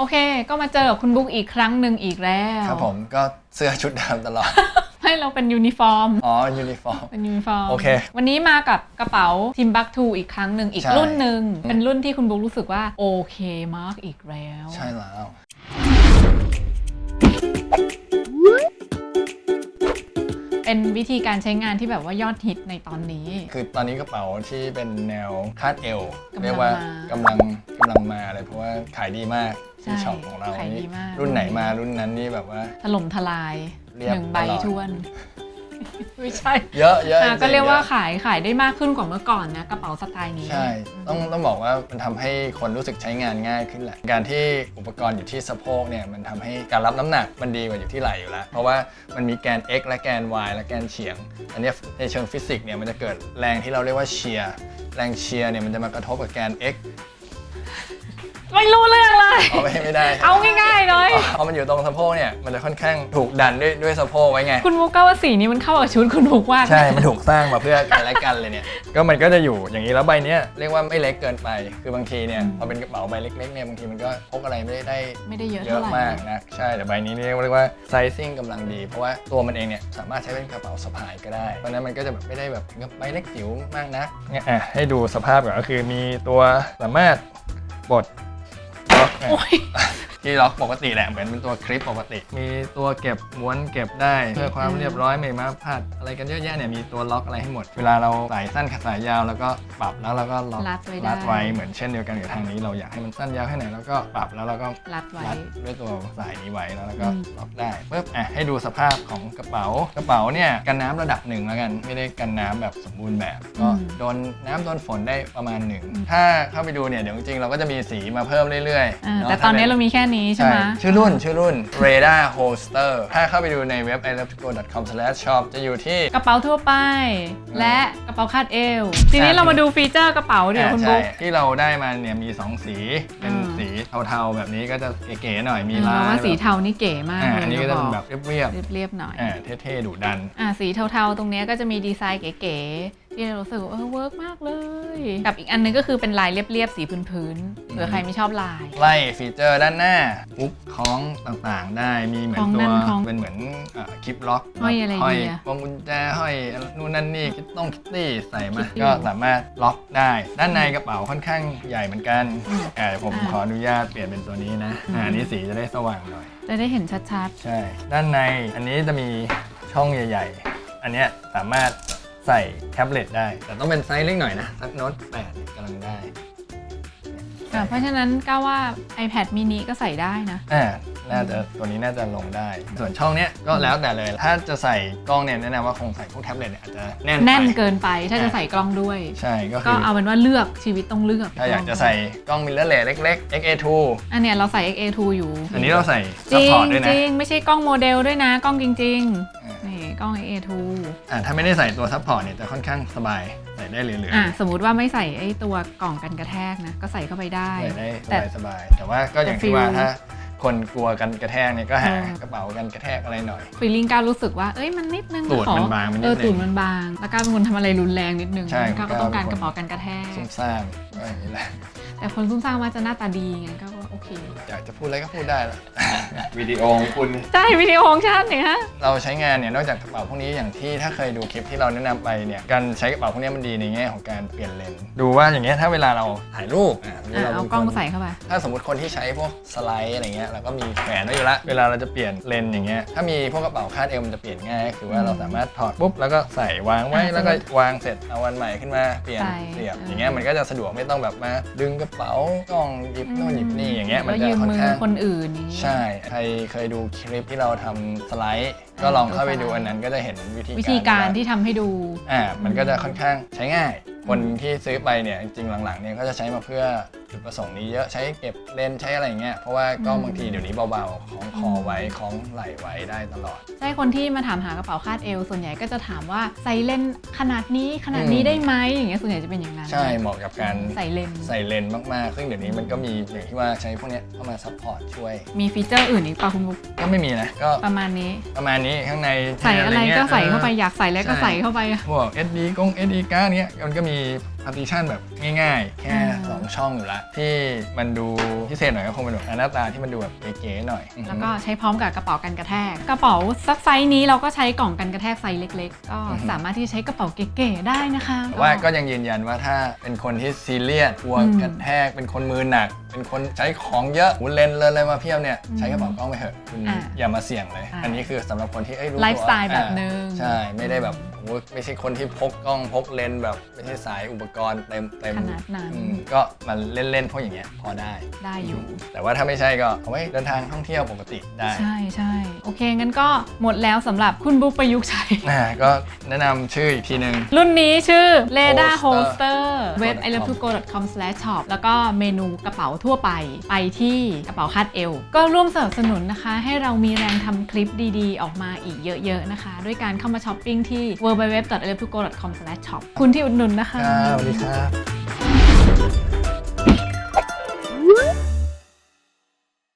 โอเค ก็มาเจอกับคุณบุ๊กอีกครั้งหนึ่งอีกแล้วครับผมก็เสื้อชุดเดิมตลอด ให้เราเป็นยูนิฟอร์ม อ๋อ ยูนิฟอร์ม เป็นยูนิฟอร์มโอเค วันนี้มากับกระเป๋าทิมบักทูอีกครั้งหนึ่งอีกใช่รุ่นหนึ่งเป็นรุ่นที่คุณบุ๊กรู้สึกว่าโอเคมากอีกแล้ว ใช่แล้ว เป็นวิธีการใช้งานที่แบบว่ายอดฮิตในตอนนี้ คือตอนนี้กระเป๋าที่เป็นแนวคาดเอวกำลังเรียกว่ามากำลังกำลังมาเลยเพราะว่าขายดีมากที่ใช่ช็อปของเราขายดีนี่มากรุ่นไหนมารุ่นนั้นนี่แบบว่าถล่มทลายเรียบหนึ่งใบตลอดทวน ไม่ใช่เยอะเยอะอะจงๆก็เรียกว่าอะขายขายได้มากขึ้นกว่าเมื่อก่อนนะกระเป๋าสไตล์นี้ใช่ ต้องต้องบอกว่ามันทำให้คนรู้สึกใช้งานง่ายขึ้นแหละ การที่อุปกรณ์อยู่ที่สะโพกเนี่ยมันทำให้การรับน้ำหนักมันดีกว่าอยู่ที่ไหล่อยู่แล้ว เพราะว่ามันมีแกน x และแกน y และแกนเฉียง อันเนี้ยในเชิงฟิสิกส์เนี่ยมันจะเกิดแรงที่เราเรียกว่าเชียร์ แรงเชียร์เนี่ยมันจะมากระทบกับแกน x ไม่รู้เรื่องเลย เอาไม่ไม่ได้เอาง่ายๆเลยพอมันอยู่ตรงสะโพกเนี่ยมันจะค่อนข้างถูกดันด้วยด้วยสะโพกไว้ไง คุณมุกก็ว่าสีนี้มันเข้ากับชุดคุณมุกมากใช่ มันถูกสร้างมาเพื่อกันและกันเลยเนี่ย ก็มันก็จะอยู่อย่างนี้แล้วใบเนี้ยเรียกว่าไม่เล็กเกินไป คือบางทีเนี่ยพอเป็นกระเป๋าใบเล็กๆเนี่ยบางทีมันก็พกอะไรไม่ได้ไม่ได้เยอะเยเท่าอะไหร่มากนะ ใช่แต่ใบนี้นี่เรียกว่าไซซิ่งกำลังดี เพราะว่าตัวมันเองเนี่ยสามารถใช้เป็นกระเป๋าสะพายก็ได้ เพราะฉะนั้นมันก็จะแบบไม่ได้แบบถึงกับใบเล็กจิ๋วมากนะเนี่ยอะให้ดูสภาพก่อนก็คือมีตัวสามารถบดล็อกเนี่ย โอ้ย ที่ล็อกปกติแหละเหมือนเป็นตัวคลิปปกติ มีตัวเก็บม้วนเก็บได้เพื่อความเรียบร้อยไม่มาพลาดอะไรกันเยอะแยะเนี่ยมีตัวล็อกอะไรให้หมด เวลาเราสายสั้นกับสายยาวแล้วก็ปรับแล้วเราก็ล็อกรัดไว้ได้ รัดไว้เหมือนเช่นเดียวกันกับทางนี้เราอยากให้มันสั้นยาวแค่ไหนแล้วก็ปรับแล้วเราก็ รัดไว้ รัดด้วยตัวสายนี้ไว้แล้วเราก็อืม ล็อกได้ปึ๊บอะให้ดูสภาพของกระเป๋ากระเป๋าเนี่ยกันน้ำระดับหนึ่งแล้วกัน ไม่ได้กันน้ำแบบสมบูรณ์แบบ ก็โดนน้ำโดนฝนได้ประมาณหนึ่งถ้าเข้าไปดูเนี่ยเดี๋ยวจริงๆเราก็จะมีสีมาเพิ่มเรื่อยอ่าๆะแต่ตอนนี้ถ้เราป็มีแค่นี้ใช่ไหม ชื่อรุ่นชื่อรุ่น Radar Holster ถ้าเข้าไปดูในเว็บ i l o v e to go com shop จะอยู่ที่ กระเป๋าทั่วไป และกระเป๋าคาดเอว ทีนี้อะเรามาดูฟีเจอร์กระเป๋าเดี๋ยวอ่าคุณใช่บุ๊กที่เราได้มาเนี่ยมี 2 สี เป็นอืมสีเทาๆแบบนี้ก็จะเก๋ๆหน่อยมีเออลายว่าสีแบบเทานี่เก๋มากอ่าเลยอันนี้ก็จะเป็นแบบเรียบเรียบๆหน่อยๆอ่าเท่ๆดุดันอ่าสีเทาๆตรงเนี้ยก็จะมีดีไซน์เก๋ๆที่เรารู้สึกว่าเออเวิร์กมากเลย กับอีกอันนึงก็คือเป็นลายเรียบๆสีพื้นๆเผื่อใครไม่ชอบลาย ไล่ฟีเจอร์ด้านหน้าปุ๊บคล้องต่างๆ ได้มีเหมือนคล้องตันั่วนคล้องเป็นเหมือนเอ่อคลิปล็อกห้อยอะไรห้อยดีอะพวงกุญแจห้อยนู่นนั่นนี่คิดต้องคิตตี้ใส่มาคิตตี้ก็สามารถล็อกได้ ด้านในกระเป๋าค่อนข้างใหญ่เหมือนกันอืมอ่าเดี๋ยวผมอ่าขออนุญาตเปลี่ยนเป็นตัวนี้นะอืมอ่าอันนี้สีจะได้สว่างหน่อย จะได้เห็นชัดใช่ ด้านในอันนี้จะมีช่องใหญ่ ๆ อันเนี้ยสามารถ ใส่แท็บเล็ตได้ แต่ต้องเป็นไซส์เล็กหน่อยนะสักโน้ต8เนี่ยกำลังได้ๆอะเพราะฉะนั้นก้าวว่า iPad mini ก็ใส่ได้นะ อ่า น่าจะตัวนี้น่าจะลงได้ ส่วนช่องเนี้ยก็แล้วแต่เลย ถ้าจะใส่กล้องเนี่ยแนะนำว่าคงใส่พวกแท็บเล็ตเนี่ยอาจจะแน่นไปแน่นเกินไปถ้าจะใส่กล้องด้วย ใช่ก็ก็คือเอาเป็นว่าเลือกชีวิตต้องเลือกถ้าอยากจะใส่กล้องมิเรอร์เลสเล็กๆ XA2 อันเนี้ยเราใส่ XA2 อยู่อันนี้เราใส่จซัพริพองร์ตด้วยจนะ ริงไม่ใช่กล้องโมเดลด้วยนะ กล้องจริงอ่า ๆนี่กล้อง XA2 อ่าถ้าไม่ได้ใส่ตัวซัพพอร์ตเนี่ยจะค่อนข้างสบายใส่ได้เหลืออะสมมุติว่าไม่ใส่ไอ้ตัวกล่องกันกระแทกนะก็ใส่เข้าไปได้ๆใส่ได้แต่ สบายๆแต่ว่าก็อย่างที่ว่าแต่ฟิลถ้า คนกลัวกันกระแทกเนี่ยก็หาเออกระเป๋ากันกระแทกอะไรหน่อย ฟีลลิ่งก้าวรู้สึกว่า เอ้ยมันนิดนึงตูดขอมันบางมันนิดเออนึงตูดมันบาง แล้วก้าวเป็นคนทำอะไรรุนแรงนิดนึงใช่ก้าวก็ต้องการก้าวเป็นคนกระเป๋ากันกระแทกซุ่มซ่ามก็อย่างนี้แหละแต่คนซุ่มซ่ามว่าจะหน้าตาดีไงก็ โอเคอยากจะพูดอะไรก็พูดได้แล้ววิดีโอของคุณ ใช่วิดีโอของชาติเนี่ยฮะ เราใช้งานเนี่ยนอกจากกระเป๋าพวกนี้อย่างที่ถ้าเคยดูคลิปที่เราแนะนำไปเนี่ยการใช้กระเป๋าพวกนี้มันดีในแง่ของการเปลี่ยนเลนส์ดูว่าอย่างเงี้ยถ้าเวลาเราถ่ายรูปอะอะรเอาป็นกล้องคนใส่เข้าไป ถ้าสมมติคนที่ใช้พวกสไลด์อะไรเงี้ยเราก็มีแขวนไว้อยู่ละเวลาเราจะเปลี่ยนเลนส์อย่างเงี้ยถ้ามีพวกกระเป๋าคาดเอวมันจะเปลี่ยนง่ายก็คือว่าเราสามารถถอดปุ๊บแล้วก็ใส่วางไว้อะแล้วก็วางเสร็จเอาวันใหม่ขึ้นมาเปลี่ยนใส่เสียบเออออย่างเงี้ยมันก็จะสะดวกไม่ต้องแบบมาดึงกระเป๋ากล้องหยิบโน่นหยิบนี่อย่างเงี้ยมันแล้วจะยืมค่อนมือข้าง คนอื่นอย่างงี้ ใช่ ใครเคยดูคลิปที่เราทำสไลด์ ก็ลองเข้าไปดูอันนั้นก็จะเห็นวิธีวิธีการว่ที่ทำให้ดู อ่ามันก็จะค่อนข้างใช้ง่าย คนที่ซื้อไปเนี่ยจริงๆหลังๆเนี่ยก็จะใช้มาเพื่อจุดประสงค์นี้เยอะใช้เก็บเลนส์ใช้อะไรเงี้ยเพราะว่ากล้องอืมบางทีเดี๋ยวนี้เบาๆของคอไว้ของไหลไว้ได้ตลอด ใช่คนที่มาถามหากระเป๋าคาดเอว ส่วนใหญ่ก็จะถามว่าใส่เลนส์ขนาดนี้ขนาดนี้อืมได้ไหมอย่างเงี้ยส่วนใหญ่จะเป็นอย่างนั้นใช่เหมาะกับการใส่เลนส์ใส่เลนส์มากๆ ซึ่งเดี๋ยวนี้มันก็มีอย่างที่ว่าใช้พวกเนี้ยเข้ามาซัพพอร์ตช่วย มีฟีเจอร์อื่นอีกเปล่าคุณบุ๊กก็ไม่มีนะก็ประมาณนี้ประมาณนี้ข้างในใส่อะไรงี้ยก็ใส่เข้าไปอออยากใส่แล้วก็ใช่ใส่เข้าไปพวก SD กง SD การ์ดเนี้ยมันก็มี partition แบบง่ายๆ แค่2 ช่องอยู่ละที่มันดูพิเศษหน่อยก็คงเป็นแบบหน้าตาที่มันดูแบบเก๋ๆหน่อยแล้วก็ใช้พร้อมกับกระเป๋ากันกระแทก กระเป๋าซักไซส์นี้เราก็ใช้กล่องกันกระแทกไซส์เล็ก ๆ ก็สามารถที่จะใช้กระเป๋าเก๋ๆได้นะคะแต่ว่าก็ยังยืนยันว่าถ้าเป็นคนที่ซีเรียสกลัวอืมกระแทกเป็นคนมือหนัก เป็นคนใช้ของเยอะหูเลนเลยอะไรมาเพียบเนี่ยใช้กระเป๋ากล้องไปเถอะคุณอะอย่ามาเสี่ยงเลยอะอันนี้คือสำหรับคนที่เอ้ยรู้ตัวไลฟ์สไตล์แบบอ่านึงใช่ไม่ได้แบบโอ้โหไม่ใช่คนที่พกกล้องพกเลนส์แบบไม่ใช่สายอุปกรณ์เต็มเต็มขนาดนั้นอืมก็มันเล่นๆพวกอย่างเงี้ยพอได้ ได้อยู่ แต่ว่าถ้าไม่ใช่ก็เอาไว้เดินทางท่องเที่ยวปกติได้ใช่ใช่โอเค งั้นก็หมดแล้วสำหรับคุณบุ๊กประยุกต์ใช้อ่าก็แนะนำชื่ออีกทีหนึ่ง รุ่นนี้ชื่อ Leda Holster Holster เว็บ i love to go com slash shop แล้วก็เมนูกระเป๋าทั่วไป ไปที่กระเป๋าคาดเอว ก็ร่วมสนับสนุนนะคะ ให้เรามีแรงทำคลิปดีๆ ออกมาอีกเยอะๆนะคะ ด้วยการเข้ามาช้อปปิ้งที่ w w w i love to go com slash shop คุณที่อุดหนุนนะคะ ครับสวัสดีครับ